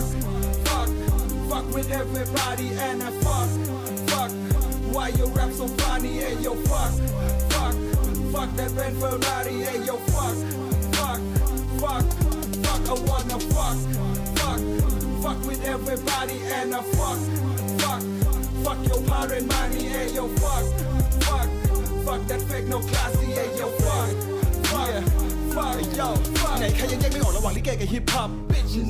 Fuck, fuck, fuck with everybody and I fuck, fuck. Why your rap so funny? Hey yo, fuck, fuck, fuck that Benz Ferrari. Hey yo, fuck, fuck, fuck, fuck. I wanna fuck, fuck, fuck with everybody and I fuck, fuck, fuck your parent money. Hey yo, fuck, fuck, fuck that fake no classy. Hey yo, fuck, fuck, yo, ไหนใครยังแยกไม่ออกระหว่างลิเกกับฮิปฮอป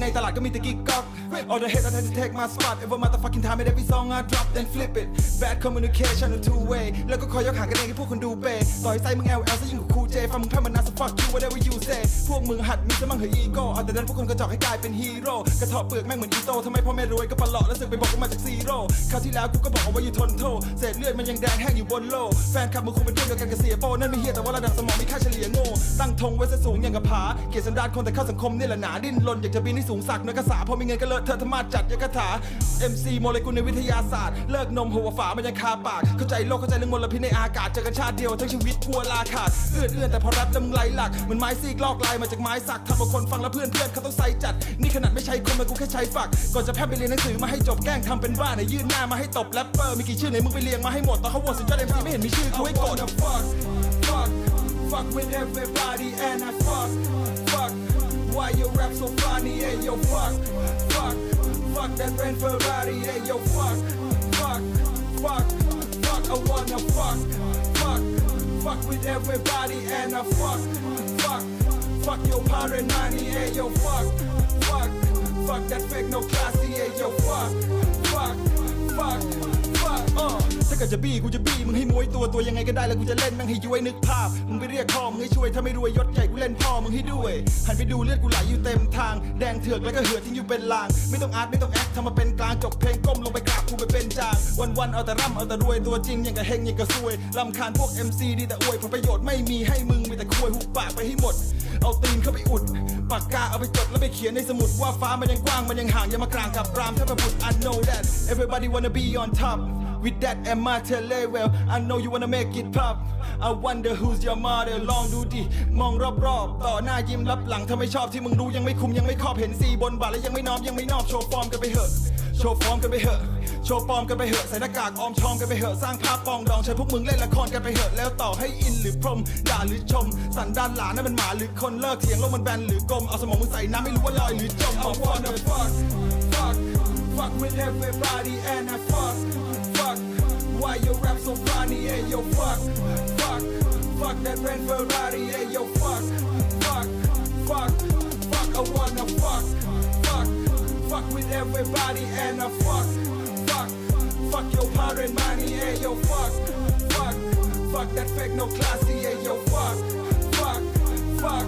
ในตลาดก็มีแต่กิ๊กก๊อก grip All the hate I tend to take my spot Every motherfucking time and every song I drop then flip it Bad communication on two way แล้วก็คอยยกหางกันเองให้พวกคนดูเปย์ต่อยไส้มึง LL ซะยิ่งกว่าครูเจฟังมึงแพ้มันนา so fuck you whatever you say พวกมึงหัดมีสมั่งเหอะอีโก้เอาแต่นั้นพวกคนกระจอกให้กลายเป็นฮีโร่กระเทาะเปลือกแม่งเหมือนอีโต้ทำไมพ่อแม่รวยก็ปลาะแล้วสึกไปบอกว่ามาจากซีโร่คราวที่แล้วกูก็บอกเอาไว้อยู่ทนโทเศษเลือดมันยังแดงแห้งอยู่บนโลแฟนคลับมึงคงเป็นเพื่อนเดียวกันกับเสียโปนั่นไม่เฮียแต่ว่าระดับสมองมีค่าเฉลี่ยโง่ตั้งธงไว้ซะสูงอย่างกับผาเกียรติสันดานคนแต่เข้าสังคมนี่แหละหนาดิ้นรนอยากจะบินให้สูงสักเนื้อกระสาพอมีเงินก็เลเทอธรรมาจัดยังกถา MC โมเลกุลในวิทยาศาสตร์ เลิกนมหัวฝามันยังคาปาก เข้าใจโลกเข้าใจเรื่องมลพิษในอากาศเจอกันชาติเดียวทั้งชีวิตพัวลาขาดเอื้อนเอื้อนแต่พอรับแล้วมึงไหลหลักเหมือนไม้ซีกลอกลายมาจากไม้สักทำเอาคนฟังแล้วเพื่อนเพื่อนเขาต้องใส่จัด นี่ขนาดไม่ใช้คนมากูแค่ใช้ฝัก ก่อนจะแพร่ไปเรียนหนังสือมาให้จบแกล้งทำเป็นบ้าไหนยื่นหน้ามาให้ตบแรปเปอร์มีกี่ชื่อไหนมึงไปเรียงมาให้หมดตอนเขาโหวตสุดยอดเอ็มซีไม่เห็นมีชื่อกูให้กด fuck with everybody and I fuck, fuck. Why you rap so funny? Hey yo, fuck, fuck, that Benz Ferrari. Hey yo, fuck, fuck, fuck, fuck. I wanna fuck, fuck, fuck with everybody and I fuck, fuck, fuck your money. Hey yo, fuck, fuck, fuck that fake no classy. Hey yo, fuck, fuck, fuck. ถ้าเกิดจะบี้กูจะบี้มึงให้มวยตัวตัวยังไงก็ได้แล้วกูจะเล่นแม่งให้ย้วยนึกภาพมึงไปเรียกพ่อมึงให้ช่วยถ้าไม่รวยยศใหญ่กูเล่นพ่อมึงให้ด้วยหันไปดูเลือดกูไหลอยู่เต็มทางแดงเถือกแล้วก็เหือดทิ้งอยู่เป็นลาง ไม่ต้องอาร์ตไม่ต้องแอคทำมาเป็นกลางจบเพลงก้มลงไปกราบกูไปเป็นจางวันวันๆเอาแต่ร่ำเอาแต่รวยตัวจริงอย่างกับเฮงอย่างกับซวยลำคาญพวก MC ดีแต่อวยผลประโยชน์ไม่มีให้มึงมีแต่คุยหุบปากไปให้หมด เอาตีนเข้าไปอุดปากกาเอาไปจดแล้วไปเขียนในสมุดว่าฟ้ามันยังกว้างมันยังห่างอย่ามากลางกับรามถ้าประบุตร I know that everybody wanna be on top with that and my tele well I know you wanna make it pop I wonder who's your mother ลองดูดิ มองรอบๆ ต่อหน้ายิ้มรับหลังถ้าไม่ชอบที่มึงรู้ยังไม่คุมยังไม่ครอบเห็นซีบนบาทแล้วยังไม่น้อมยังไม่นอบโชว์ฟอร์มกันไปเหอะโชว์ฟอร์มกันไปเหอะโชว์ปลอมกันไปเหอะใส่หน้ากากออมชอมกันไปเหอะสร้างภาพปองดองใช้พวกมึงเล่นละครกันไปเหอะแล้วต่อให้อินหรือพรมด่าหรือชม สันดานหลานนั่นมันหมาหรือคนเลิกเถียงโลกมันแบนหรือกลมเอาสมองมึงใส่น้ำไม่รู้ว่าลอยหรือจม I wanna fuck, fuck, fuck with everybody and I fuck, fuck. Why your rap so funny? Hey yo, fuck, fuck, fuck that Ben Ferrari. Hey yo, fuck, fuck, fuck, fuck. I wanna fuck, fuck, fuck with everybody and I fuck, fuck, fuck your parent money. Hey yo, fuck, fuck, fuck that fake no classy. Hey yo, fuck, fuck, fuck,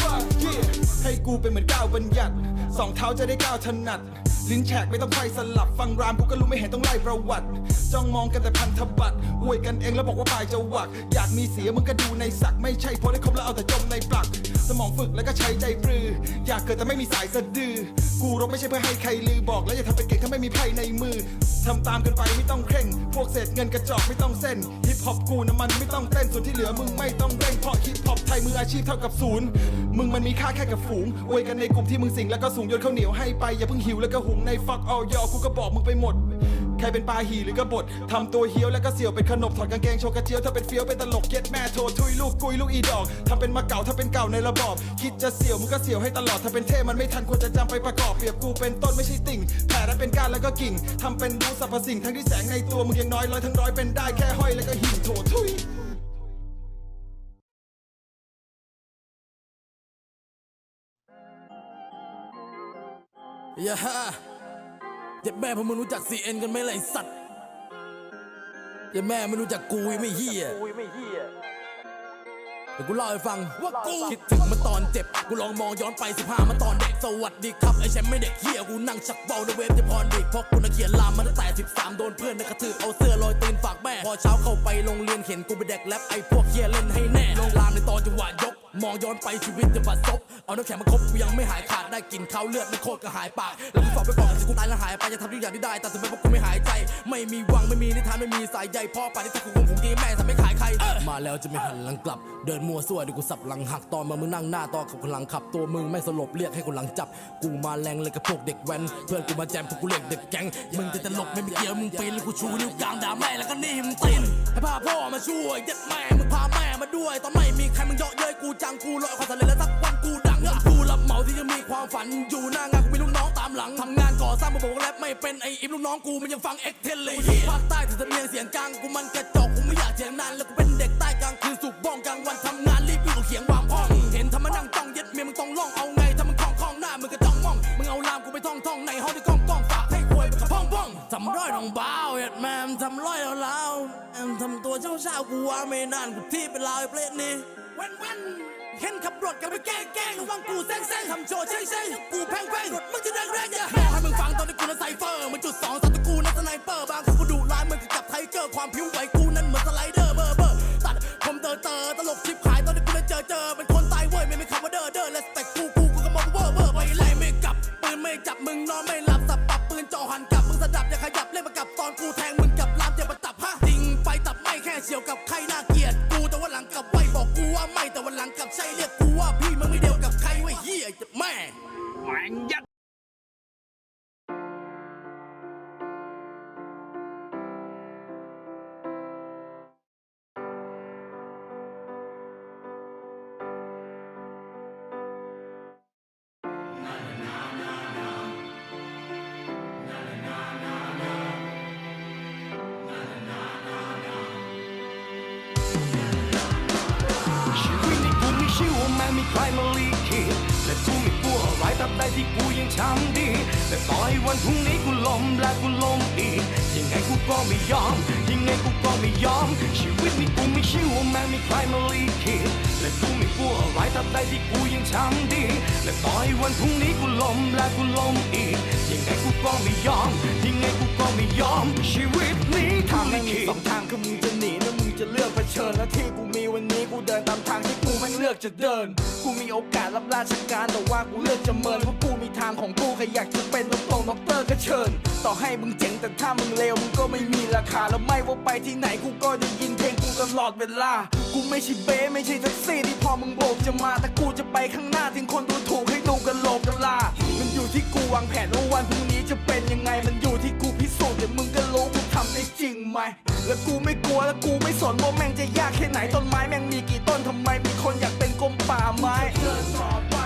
fuck. Yeah. ให้กูเป็นเหมือนก้าวบัญญัติสองเท้าจะได้ก้าวถนัด ลิ้นแฉกไม่ต้องไฟสลับฟังรามกูก็รู้ไม่เห็นต้องไล่ประวัติ จ้องมองกันแต่พันธบัตรอวยกันเองแล้วบอกว่าปลายจะหวัก อยากมีเสียมึงก็ดูในสัก ไม่ใช่พอได้ครบแล้วเอาแต่จมในปลัก สมองฝึกแล้วก็ใช้ใจปรือ อยากเกิดแต่ไม่มีสายสะดือ กูรบไม่ใช่เพื่อให้ใครลือบอก แล้วอย่าทำเป็นเก่งถ้าไม่มีไพ่ในมือทำตามกันไปไม่ต้องเคร่ง พวกเศษเงินกระจอกไม่ต้องเส้นฮิปฮอปกูน้ำมันไม่ต้องเต้นส่วนที่เหลือมึงไม่ต้องเร่งเพราะฮิปฮอปไทยมืออาชีพเท่ากับศูนย์มึงมันมีค่าแค่กับฝูงอวยกันในกลุ่มที่มึงสิงแล้วก็สูงโยนข้าวเหนียวให้ไปอย่าเพิ่งหิวแล้วก็หุงในฟักออยอกูก็บอกมึงไปหมด ใครเป็นปลาหีหรือกระบดทำตัวเฮี้ยวแล้วก็เสี่ยวเป็นขนบถอดกางเกงโชว์กระเจียวถ้าเป็นเฟี้ยวเป็นตลกเย็ดแม่โทรทุยลูกกุยลูกอีดอกทำเป็นมาเก่าถ้าเป็นเก่าในระบอบคิดจะเสี่ยวมึงก็เสี่ยวให้ตลอดถ้าเป็นเท่มันไม่ทันควรจะจำไปประกอบเปรียบกูเป็นต้นไม่ใช่ติ่งแผ่และเป็นก้านแล้วก็กิ่งทำเป็นรู้สรรพสิ่งทั้งที่แสงในตัวมึงยังน้อยร้อยทั้งร้อยเป็นได้แค่ห้อยแล้วก็หิ่งโถทุยอย่าฮะ อย่าแม่พวกมึงรู้จัก CN กันไหมล่ะไอสัตว์อย่าแม่ไม่รู้จักกูยังไม่เฮีย เดี๋ยวกูเล่าให้ฟังว่ากูคิดถึงมาตอนเจ็บ กูลองมองย้อนไป 15มาตอนเด็ก สวัสดีครับไอแชมป์ไม่เด็กเฮียกูนั่งชักเบาในเวฟที่พรดิกเพราะกูน่ะเขียนลามมาตั้งแต่ 13 โดนเพื่อนในกระถือเอาเสื้อลอยตีนฝากแม่ พอเช้าเข้าไปโรงเรียนเห็นกูไปแดกแรปไอพวกเฮียเล่นให้แน่ลงลามในตอนจังหวะยก มองย้อนไปชีวิตจะบัดซบเอาน้ำแข็งมาคบกูยังไม่หายขาดได้กลินข้าวเลือดไม่โคตรก็หายปากแล้วกูฝากไปก่อนสิกูตายแล้วหายไปจะทำทุกอย่างที่ได้แต่ถึงแม้ว่ากูไม่หายใจ ไม่มีวังไม่มีนิทานไม่มีสายใยพ่อป่านนี้ถ้ากูคงคงดีแม่ทำไม่ขายใครมาแล้วจะไม่หันหลังกลับ เดินมัวซั่วเดี๋ยวกูสับหลังหักตอนมามึงนั่งหน้าต่อกับคนหลังขับตัวมึงไม่สลบเรียกให้คนหลังจับ กูมาแรงเลยกับพวกเด็กแว้นเพื่อนกูมาแจมพวกกูเรียกเด็กแก๊งมึงจะตลกไม่มีเกี่ยวมึงปีนแล้วกูชูนิ้วกลางด่าแม่แล้วก็นี่มึงตีนให้พาพ่อมาช่วยยัดแม่มึงพาแม่มาด้วย ตอนไม่มีใครมึงเยาะเย้ยกูจงกูลอยความสำเร็จแล้วสักวันกูดังเออกูรับเหมาที่จะมีความฝันอยู่หน้างานกูมีลูกน้องตามหลังทำงานก่อสร้างมาบอกว่าแรปไม่เป็นไออิมลูกน้องกูมันยังฟังเอ็กเทนเลยภาคใต้ถึงสำเนียงเสียงกลางกูมันกระจอกกูไม่อยากเถียงนานแล้วกูเป็นเด็กใต้กลางคืนสูบบ้องกลางวันทำงานรีบวิ่เขียงวางพ้องเห็นทำมานั่งจ้องเย็ดเมียมึงต้องล่องเอาไงถ้ามึงคล่องคล่องหน้ามึงก็จ้องมองมึงเอาลามกูไปท่องท่องในห้องที่กล้องกล้องฝากให้ควยไปกับพ่องพ่องทำร้อยน้องเบาเห็ดแมมทำร้อยแล้วแล้วแอมทำตัวเช้าเช้ากูว่าไม่นานกูที่เป็นลาวไอ้เปรตนี่ ว้นเว้นเห็นขับรถกันไปแกล้งแกล้งระวังกูแซงแซงทำโชว์ใช่ใช่กูแพงแพงรถมึงจะแรงแรงอย่าบอกให้มึงฟังตอนที่กูนั้นไซเฟอร์มันจุดสองตอนที่กูนั้นสไนเปอร์บางครั้งกูดุร้ายเหมือนกับไทเกอร์ความผิวไหวกูนั้นเหมือนสไลเดอร์เบอร์เบอร์ตัดผมเตอเตอตลกชิบหายตอนที่กูนั้นเจอเจอเป็นคนตายเว้ยไม่มีคำว่าเด้อเด้อและสเต็กกูกูกูก็มองเวอร์เวอร์ไปไล่ไม่กลับปืนไม่จับมึงนอนไม่หลับสับปับปืนจ่อหันกลับมึงสะดับอย่าขยับเล่นมากับตอนกูแทงมึงกับลามอย่ามาตับฮะจริงไปตับไม่แค่เฉียวกับใครน่าเกีย มีชื่อว่าแม่มีใครมาลีคิดและกูไม่กลัวอะไรตับใดที่กูยังทำดี แต่ต่อให้วันพรุ่งนี้กูล้มและกูล้มอีก ยังไงกูก็ไม่ยอม ยังไงกูก็ไม่ยอม ชีวิตในกูไมีชื่อว่าแม่มีใครมาลีคิดและกูไม่กลัวอะไรตับใดที่กูยังทำดี และต่อให้วันพรุ่งนี้กูล้มและกูล้มอีก ยังไงกูก็ไม่ยอม ยังไงกูก็ไม่ยอม ชีวิตนี้ทางไม่มีขิตสองทางคือมึงจะหนีหรือมึงจะเลือกเผชิญและที่กูมีวันนี้กูเดินตามทางที่ กูแม่งเลือกจะเดิน กูมีโอกาสรับราชการแต่ว่ากูเลือกจะเมินเพราะกูมีทางของกูใครอยากจะเป็นตรงด็อกเตอร์ก็เชิญ ต่อให้มึงเจ๋งแต่ถ้ามึงเลวมึงก็ไม่มีราคาแล้วไม่ว่าไปที่ไหนกูก็ได้ยินเพลงกูตลอดเวลา กูไม่ใช่เบ้ไม่ใช่แท็กซี่ที่พอมึงโบกจะมาแต่กูจะไปข้างหน้าถึงคนดูถูกให้ดูกันโลกกันลามันอยู่ที่กูวางแผนว่าวันพรุ่งนี้จะเป็นยังไงมันอยู่ที่กูพิสูจน์เดี๋ยวมึงก็รู้กูทำได้จริงไหมแล้วกูไม่กลัวแล้วกูไม่สนว่าแม่งจะยากแค่ไหนต้นไม้แม่งมีกี่ต้นทำไมมีคนอยากเป็นกรมป่าไม้เดินต่อไป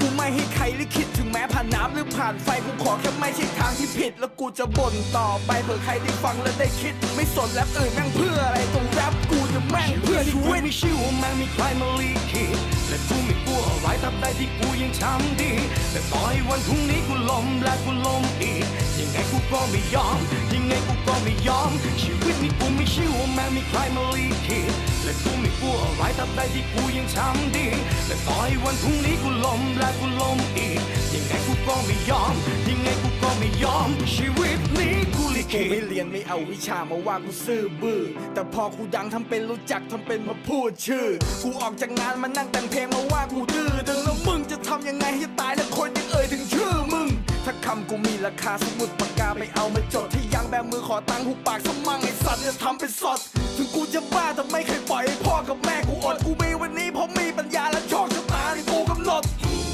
กูไม่ให้ใครลิขิตถึงแม้ผ่านน้ำหรือผ่านไฟกูขอแค่ไม่ใช่ทางที่ผิด แล้วกูจะบ่นต่อไปเผื่อใครได้ฟังและได้คิด ไม่สนแรปอื่นแม่งเพื่ออะไรตรงแรปกูจะแม่งเพื่อที่ชีวิตมีชื่อว่าแม่งมีใครมาลีคิด และกูไม่กลัวอะไรตับใดที่กูยังทำดี แต่ต่อให้วันพรุ่งนี้กูล้มและกูล้มอีก ยังไงกูก็ไม่ยอม ยังไงกูก็ไม่ยอม ชีวิตนี้กูไม่เชื่อว่าแม่มีใครมาลีคิดและกูไม่กลัวอะไรตับใดที่กูยังทำดีแต่ต่อให้วันพรุ่งนี้กูล้มและกูล้มอีก ยังไงกูก็ไม่ยอม ยังไงกูก็ไม่ยอม ชีวิตนี้กู กูไม่เรียนไม่เอาวิชามาว่ากูซื่อบื้อแต่พอกูดังทำเป็นรู้จักทำเป็นมาพูดชื่อ กูออกจากงานมานั่งแต่งเพลงมาว่ากูดื้อดึงแล้วมึงจะทำยังไงให้ตายแล้วคนยังเอ่ยถึงชื่อมึง ถ้าคำกูมีราคาสมุดปากกาไปเอามาจดที่ยังแบมือขอตังค์หูปากสมั่งไอสัตว์จะทำเป็นสด ถึงกูจะบ้าแต่ไม่เคยปล่อยให้พ่อกับแม่กูอดกูมีวันนี้เพราะมีปัญญาและโชคชะตาที่กูกำหนด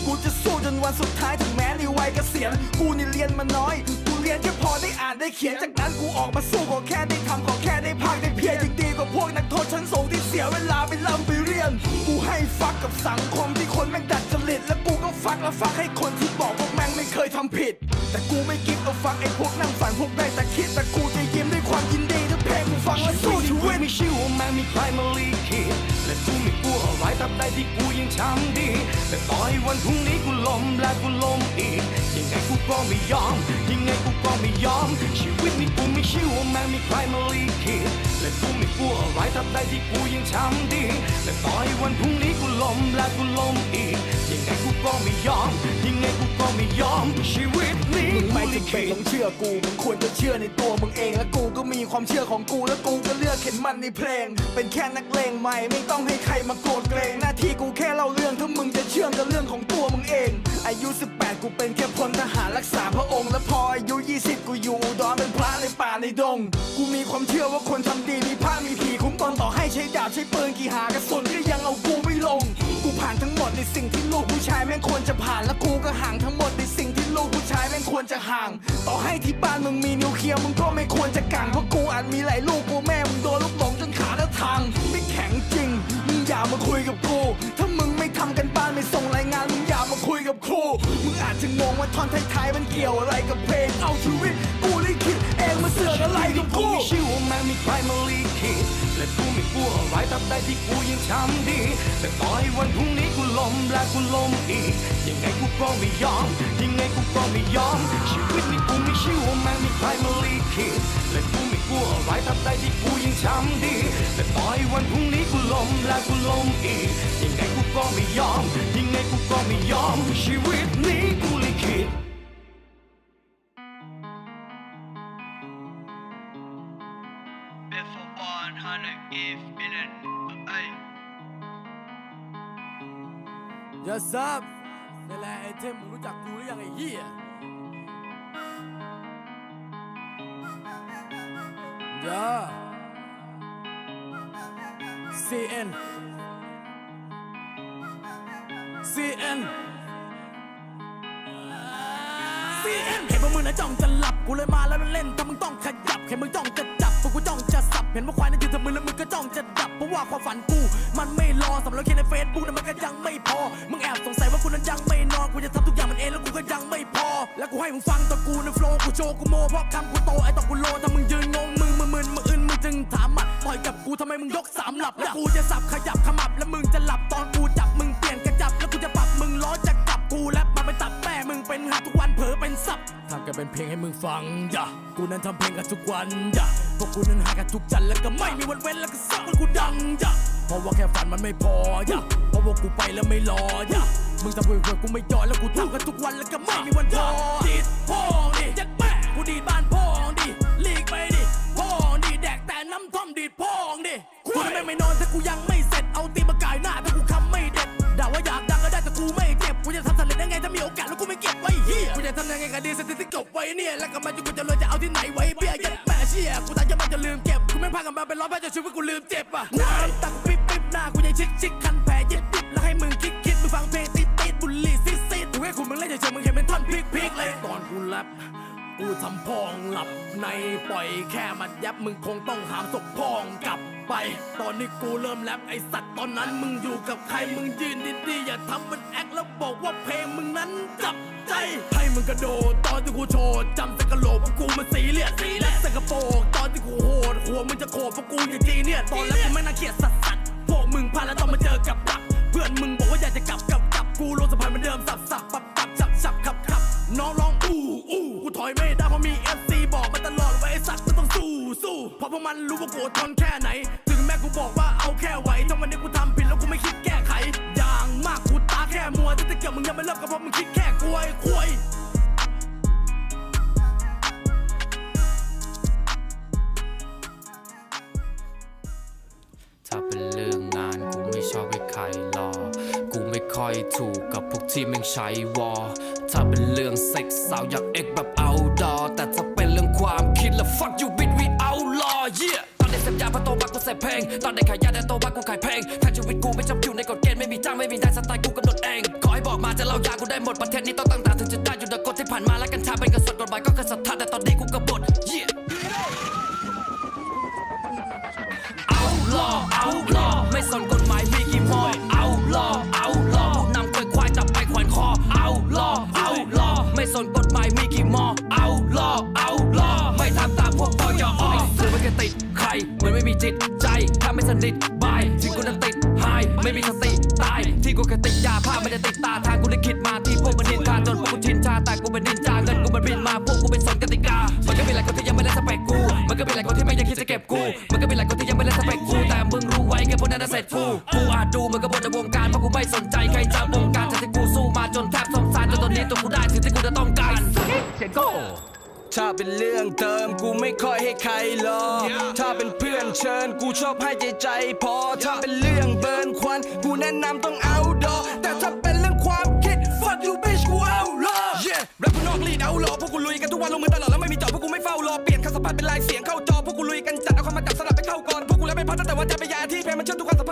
กูจะสู้จนวันสุดท้ายถึงแม้ในวัยเกษียณกูนี่เรียนมาน้อย ยนแค่พอได้อ่านได้เขียนจากนั้นกูออกมาสู้ก็แค่ได้ทำก็แค่ได้พากได้เพียรยิ่งดีกว่าพวกนักโทษชั้นสูงที่เสียเวลาไปล่ำไปเรียน กูให้ฟักกับสังคมที่คนแม่งดัดจริต แล้วกูก็ฟักแล้วฟักให้คนที่บอกว่าแม่งไม่เคยทำผิด แต่กูไม่กิฟเอาฟักไอ้พ กลัวอะไรตับใดที่กูยังทำดี แต่ต่อให้วันพรุ่งนี้กูล้มและกูล้มอีก ยังไงกูก็ไม่ยอม ยังไงกูก็ไม่ยอม ชีวิตนี้กูไม่ชื่อว่าแม่มีใครมาลีคิดและกูไม่กลัวอะไรสับใดที่กูยังทำดี แต่ต่อให้วันพรุ่งนี้กูล้มและกูล้มอีก ยังไงกู ก็ไม่ยอม ยังไงกูก็ไม่ยอม ชีวิตนี้มึงไม่จะขิไม่ตต้องเชื่อกูมึงควรจะเชื่อในตัวมึงเอง และกูก็มีความเชื่อของกู และกูก็เลือกเข็นมันในเพลง เป็นแค่นักเลงใหม่ไม่ต้องให้ใครมาโกรธเกรงหน้าที่กูแค่เล่าเรื่องถ้ามึงจะเชื่อมกับเรื่องของตัวมึงเอง อายุ 18 กูเป็นแค่พลทหารรักษาพระองค์ และพออายุ 20 กูอยู่ดอุดรเป็นพระในป่าในดง กูมีความเชื่อว่าคนทำดีมีพระมีผีคุ้มตนต่อให้ใช้ดาบใช้ปืนกี่หากระสุนก็ยังเอากูานทั้งหมดในสิ่งที่ลูกผู้ชายแม่งควรจะผ่านและกูก็ห่างทั้งหมดในสิ่งที่ลูกผู้ชายแม่งควรจะห่าง ต่อให้ที่บ้านมึงมีนิวเคลียร์มึงก็ไม่ควรจะกังเพราะกูอาจมีหลายลูกกูแม่มึงโดนลูกหลงจนขาและทางไม่แข็งจริงมึงอย่ามาคุยกับกูถ้ามึงไม่ทำกันบ้านไม่ส่งรายงานมึงอย่ามาคุยกับครูมึงอาจจะงงว่าท่อนท้ายๆมันเกี่ยวอะไรกับเพลงเอาชีวิตกูลิขิต เองมาเสือกอะไรกับกูไม่เชื่อว่าแม้มีใครมาลีคิดและกูไม่กลัวอะไรตับใดที่กูยังทำดี แต่ต่อให้วันพรุ่งนี้กูล้มและกูล้มอีก ยังไงกูก็ไม่ยอม ยังไงกูก็ไม่ยอม ชีวิตนี้กูไม่เชื่อว่าแม้มีใครมาลีคิดและกูไม่กลัวอะไรตับใดที่กูยังทำดี แต่ต่อให้วันพรุ่งนี้กูล้มและกูล้มอีก ยังไงกูก็ไม่ยอม ยังไงกูก็ไม่ยอม ชีวิตนี้กูลิขิต อย่าซับนี่แหละไอเทมมึงรู้จักกูหรือยังไอ้เหี้ยอย่า CN CN CN เห็นพวกมึงนะจ้องจะหลับกูเลยมาแล้วเล่นถ้ามึงต้องขยับเห็นมึงจ้องจะจับ พวกกูจ้องจะสับ เห็นว่าควายนั่นยืนทำมือแล้วมึงก็จ้องจะดับ เพราะว่าความฝันกู มันไม่รอสำหรับแค่ในเฟซบุ๊กนั้นมันก็ยังไม่พอ มึงแอบสงสัยว่ากูนั้นยังไม่นอน กูจะทำทุกอย่างมันเองแล้วกูก็ยังไม่พอ แล้วกูให้มึงฟังตัวกูในโฟล์กูโชว์กูโมเพราะคำกูโตไอ้ตอกูโลถ้ามึงยืนงงมึงมึงมึนมึงอึนมึงจึงถามหมัดต่อยกับกูทำไมมึงยกสามหลับ แล้วกูจะสับขยับขมับแล้วมึงจะหลับตอนกูจับมึงเปลี่ยนกระจับแล้วกูจะปรับมึงล้อจะกลับกูแลบมาเป็นตับแม่มึงเป็นหาทุก เผลอเป็นซับทำกันเป็นเพลงให้มึงฟังอย่ากูนั้นทำเพลงกันทุกวันอย่าพวกกูนั้นหากันทุกจันทร์แล้วก็ไม่มีวันเว้นแล้วก็สักวันกูดังอย่าเพราะว่าแค่ฝันมันไม่พออย่าเพราะว่ากูไปแล้วไม่รออย่ามึงทำเพื่อเพื่อกูไม่ยอมแล้วกูทำกันทุกวันแล้วก็ไม่มีวันพอดีดพ่อ ปล่อยแค่มัดยับมึงคงต้องหามศพพองกลับไป ตอนนี้กูเริ่มแรปไอสัตว์ตอนนั้นมึงอยู่กับใครมึงยืนดีๆอย่าทำมันแอคแล้วบอกว่าเพลงมึงนั้นจับใจให้มึงกระโดดตอนที่กูโชว์จำสกะโหลกว่ากูมันสีเลียดสีและสกะโปรกตอนที่กูโหดหัวมึงจะโขดเพรากูอย่างจีเนี่ยตอนแรกกูไม่น่าเกลียดสัสสัสๆพวกมึงพลาดแล้วต้องมาเจอกับดักเพื่อนมึงบอกว่าอยากจะกลับกลับกลับกูลงสะพานเหมือนเดิมสับสับปับปับสับสับขับขับน้องร้องอู้อู้กูถอยไม่ได้เพราะมีเอฟ สู้สู้เพราะพวกมันรู้ว่ากูอดทนแค่ไหน ถึงแม้กูบอกว่าเอาแค่ไหวถ้าวันนี้กูทำผิดแล้วกูไม่คิดแก้ไข อย่างมากกูตาแค่มัวที่จะเกี่ยวมึงยังไม่เลิกก็เพราะมึงคิดแค่กลวยควยถ้าเป็นเรื่องงานกูไม่ชอบให้ใครรอ กูไม่ค่อยถูกกับพวกที่แม่งใช้วอ ถ้าเป็นเรื่องเซ็กสาวอยากเอ็กแบบเอาดอแต่ถ้าเป็นเรื่องความคิดแล้ว fuck you bitch we outlaw yeah ตอนเด็กเสพยาพอโตมากูเสพเพลง ตอนเด็กขายยาแต่โตมากูขายเพลงแทางชีวิตกูไม่จำอยู่ในกฎเกณฑ์ไม่มีจ้างไม่มีได้สไตล์กูกำหนดเอง ขอให้บอกมาจะเล่ายากูได้หมดประเทศนี้ต้องตั้งตาถึงจะได้อยู่ในกฎที่ผ่านมาและกัญชาเป็นกษัตริย์กฎหมายก็คือศรัทธาแต่ตอนนี้กูกบฏ yeah เอาลอเอาลอไม่สนกฎหมายมีกี่มอยเอาลอเอาลอผู้นำเคยควายจับไปแขวนคอเอาลอเอาลอไม่สนกฎหมายมีกี่มอเอ จติดใครเหมือนไม่มีจิตใจ ถ้าไม่สนิทบายถึงกูนั้นติดหาย ไม่มีสติตาย ที่กูแค่ติดยาผ้าไม่ได้ติดตาทางกูได้คิดมาที่พวกมันนินทาจนพวกกูชินชาแต่กูเป็นนินจาเงินกูมันบินมาพวกกูเป็นสนกติกา มันก็เป็นหลายคนที่ยังไม่ได้สเปกกู มันก็เป็นหลายคนที่ไม่ยังคิดจะเก็บกู มันก็เป็นหลายคนที่ยังไม่ได้สเปกกูแต่มึงรู้ไว้แค่พวกนั้น่ะเสร็จกูกูอาจดูมันก็บนในวงการเพราะกูไม่สนใจใครจะวงการจากที่กูสู้มาจนแทบสมสารจนตอนนี้ตัวกูได้สิ่งที่กูจะต้องการเสร็จโก ถ้าเป็นเรื่องเติมกูไม่ค่อยให้ใครหรอกถ้าเป็นเพื่อนเชิญกูชอบให้ใจใจพอ ถ้าเป็นเรื่องเบิร์นควัน กูแนะนำต้องเอาดอแต่ถ้าเป็นเรื่องความคิด fuck you bitch กูเอาลอ yeah แรปกนอกลีดเอาหลอพวกกูลุยกันทุกวันลงมือตลอดแล้วไม่มีจอพวกกูไม่เฝ้ารอเปลี่ยนคำสัมพันเป็นลายเสียงเข้าจอพวกกูลุยกันจัดเอาคำมาจับสลับไปเข้าก่อนพวกกูแล้วไม่พัฒนาแต่ว่าจะไปยาที่เพลงมันเชื่อมทุกความสัมพันธ์